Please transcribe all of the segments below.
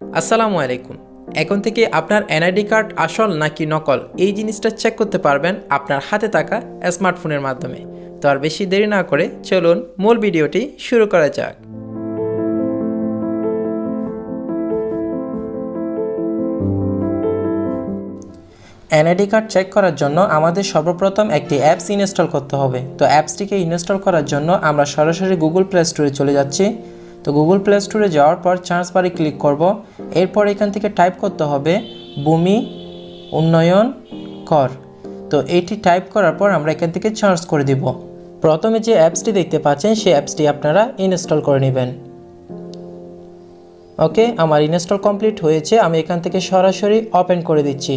আসসালামু আলাইকুম। এখন থেকে আপনার এনআইডি কার্ড আসল নাকি নকল এই জিনিসটা চেক করতে পারবেন আপনার হাতে থাকা স্মার্টফোনের মাধ্যমে। তো আর বেশি দেরি না করে চলুন মূল ভিডিওটি শুরু করা যাক। এনআইডি কার্ড চেক করার জন্য আমাদের সর্বপ্রথম একটি অ্যাপস ইনস্টল করতে হবে। তো অ্যাপসটিকে ইনস্টল করার জন্য আমরা সরাসরি গুগল প্লে স্টোরে চলে যাচ্ছি। তো গুগল প্লে স্টোরে যাওয়ার পর চার্জ বারে ক্লিক করব। এরপর এখান থেকে টাইপ করতে হবে ভূমি উন্নয়ন কর। তো এটি টাইপ করার পর আমরা এখান থেকে চার্জ করে দিব। প্রথমে যে অ্যাপসটি দেখতে পাচ্ছেন, সেই অ্যাপসটি আপনারা ইনস্টল করে নেবেন। ওকে, আমার ইনস্টল কমপ্লিট হয়েছে, আমি এখান থেকে সরাসরি ওপেন করে দিচ্ছি।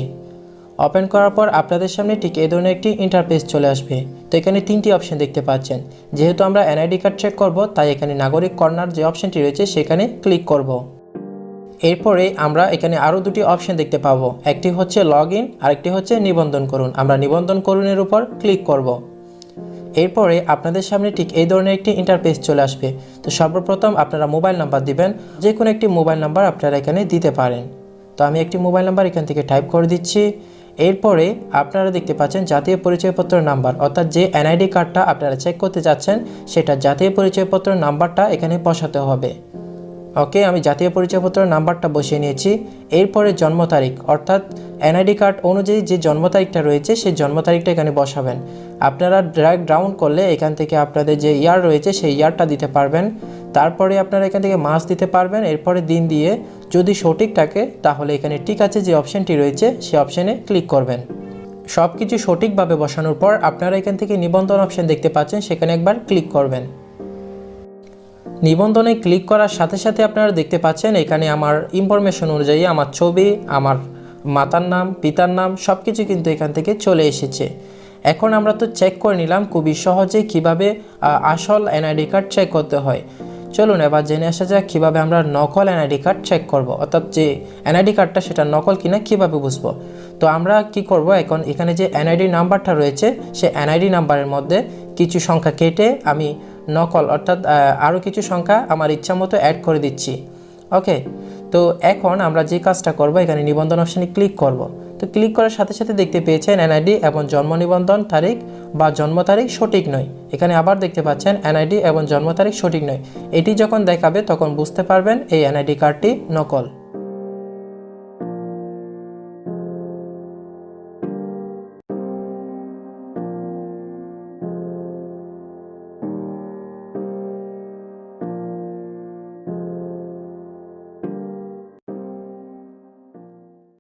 ওপেন করার পর আপনাদের সামনে ঠিক এই ধরনের একটি ইন্টারফেস চলে আসবে। তো এখানে তিনটি অপশন দেখতে পাচ্ছেন। যেহেতু আমরা এনআইডি কার্ড চেক করব, তাই এখানে নাগরিক কর্নার যে অপশনটি রয়েছে, সেখানে ক্লিক করব। এরপরে আমরা এখানে আরও দুটি অপশন দেখতে পাবো। একটি হচ্ছে লগ ইন আরেকটি হচ্ছে নিবন্ধন করুন। আমরা নিবন্ধন করুনের উপর ক্লিক করব। এরপরে আপনাদের সামনে ঠিক এই ধরনের একটি ইন্টারফেস চলে আসবে। তো সর্বপ্রথম আপনারা মোবাইল নাম্বার দিবেন। যে কোনো একটি মোবাইল নাম্বার আপনারা এখানে দিতে পারেন। তো আমি একটি মোবাইল নাম্বার এখান থেকে টাইপ করে দিচ্ছি। এরপরে আপনারা দেখতে পাচ্ছেন জাতীয় পরিচয়পত্র নাম্বার, অর্থাৎ যে এনআইডি কার্ডটা আপনারা চেক করতে যাচ্ছেন, সেটা জাতীয় পরিচয়পত্র নাম্বারটা এখানে বসাতে হবে। ওকে, আমি জাতীয় পরিচয়পত্র নাম্বারটা বসিয়ে নিয়েছি। এরপরে জন্ম তারিখ, অর্থাৎ এনআইডি কার্ড অনুযায়ী যে জন্ম তারিখটা রয়েছে, সেই জন্ম তারিখটা এখানে বসাবেন। আপনারা ড্র্যাগ ডাউন করলে এখান থেকে আপনাদের যে ইয়ার রয়েছে, সেই ইয়ারটা দিতে পারবেন। তারপরে আপনারা এখান থেকে মাস দিতে পারবেন। এরপরে দিন দিয়ে যদি সঠিক থাকে, তাহলে এখানে ঠিক আছে যে অপশানটি রয়েছে সেই অপশানে ক্লিক করবেন। সব কিছু সঠিকভাবে বসানোর পর আপনারা এখান থেকে নিবন্ধন অপশান দেখতে পাচ্ছেন, সেখানে একবার ক্লিক করবেন। নিবন্ধনে ক্লিক করার সাথে সাথে আপনারা দেখতে পাচ্ছেন এখানে আমার ইনফরমেশন অনুযায়ী আমার ছবি, আমার মাতার নাম, পিতার নাম সব কিছু কিন্তু এখান থেকে চলে এসেছে। এখন আমরা তো চেক করে নিলাম খুবই সহজে কীভাবে আসল এনআইডি কার্ড চেক করতে হয়। চলুন এবার জেনে আসা যাক কীভাবে আমরা নকল এনআইডি কার্ড চেক করব। অর্থাৎ যে এনআইডি কার্ডটা সেটা নকল কিনা কীভাবে বুঝব? তো আমরা কি করব এখন? এখানে যে এনআইডি নাম্বারটা রয়েছে, সে এনআইডি নাম্বারের মধ্যে কিছু সংখ্যা কেটে আমি নকল, অর্থাৎ আরও কিছু সংখ্যা আমার ইচ্ছা মতো অ্যাড করে দিচ্ছি। ওকে তো এখন আমরা যে কাজটা করব, এখানে নিবন্ধন অপশানে ক্লিক করব। তো ক্লিক করার সাথে সাথে দেখতে পেয়েছেন এনআইডি এবং জন্ম নিবন্ধন তারিখ বা জন্ম তারিখ সঠিক নয়। এখানে আবার দেখতে পাচ্ছেন এনআইডি এবং জন্ম তারিখ সঠিক নয়। এটি যখন দেখাবে, তখন বুঝতে পারবেন এই এনআইডি কার্ডটি নকল।